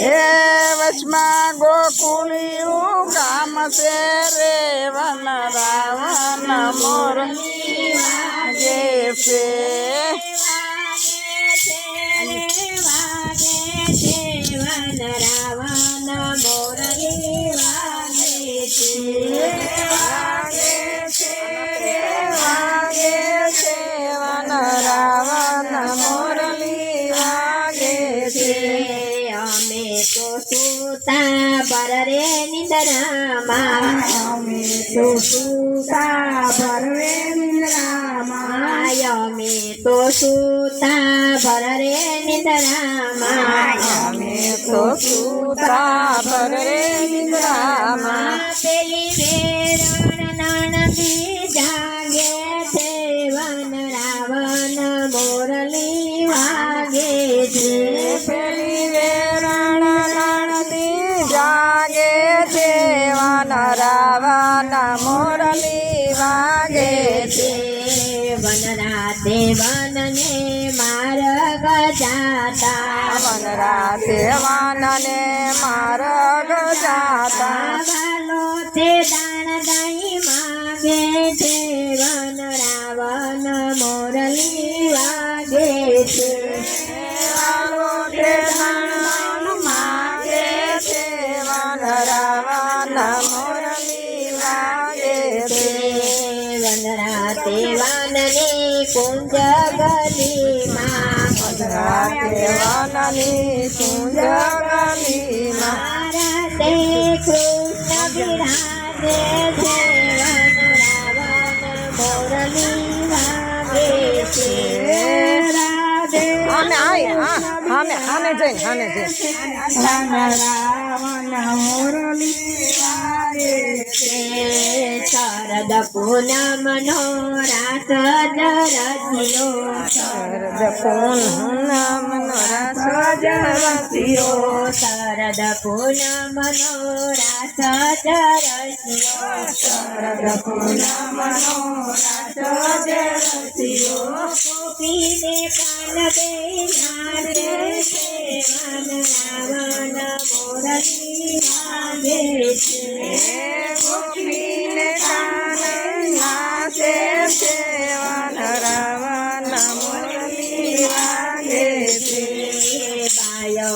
હે વચમાં ગોકુળિયું ગામ છે રે વન રાવણ મોર જે છે. રે નિંદરામાં અમે તો સુતા ભરવે નિંદ્રામાં અમે તો સુતા પર રે નિંદરામાં જાતા વન રાતે વાનને માર્ગ જાતા. ભલો તે દાણ દાઈ મારા તે કૃષ્ણ છે રાવણ મોરલી વાગે છે. રાધે આય જઈને શરદ પૂનમનો રાસ જરજ્યો શરદ પૂનમનો રસ જરસ્યો શરદ પૂનમનો રાસ જરજ્યો શરદ પૂનમનો રસ જરસ્યો ગોપીને કાન બે નારે સેવન રાવણ મોરલી વાગે છે.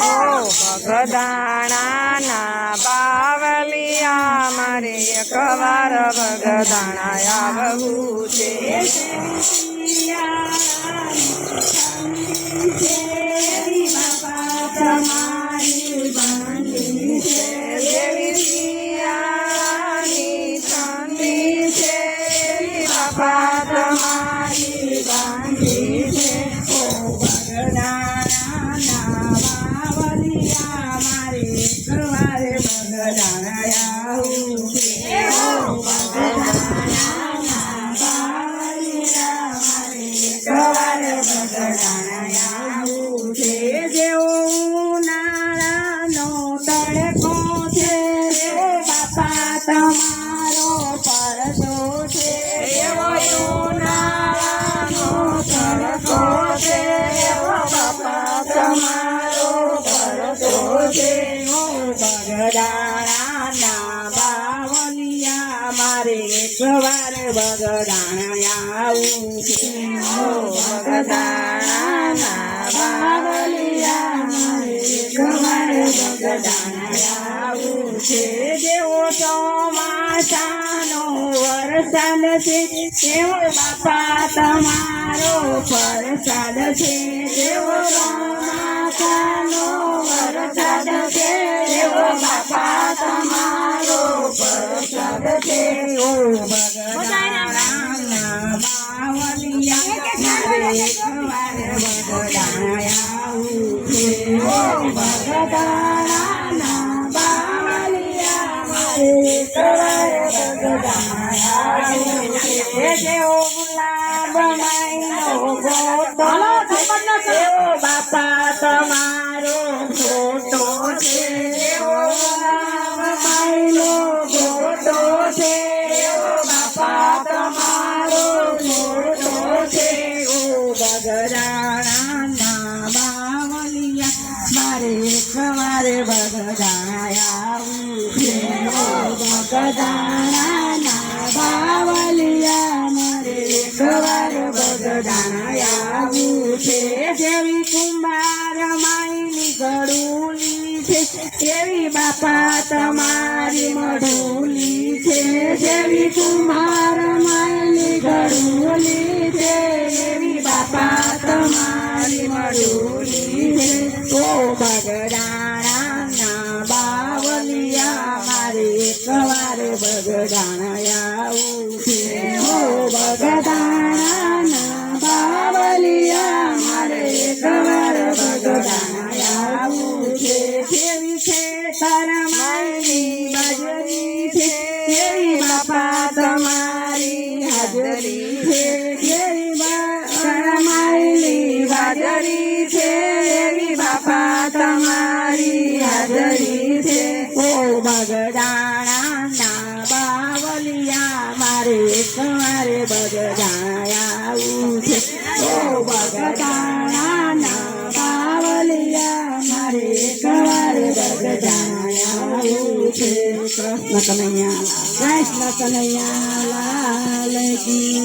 ઓ બગદાણાના બાવલિયા મારે એકવાર ભગદાણા આવવું છે. carro. સવારે બગદાણા આવું સવારે બગદાણા આવું છે વરસાદ છે તેઓ બાપા તમારો વરસાદ છે જેવો ચોમાસાનો વરસાદ છે બાપા તમારો ફોટો છે. તમારી મઢોલી છે જેવી કુંભાર હાજરી છે બાપા તમારી હાજરી છે ઓ બગડાણા બાવલિયા મારે તમારે બગડાયા છે ઓ બગડાણા બાવલિયા મારે તમારે બગડાયા છે કૃષ્ણ કનૈયા કૃષ્ણ કનૈયા લાલ કી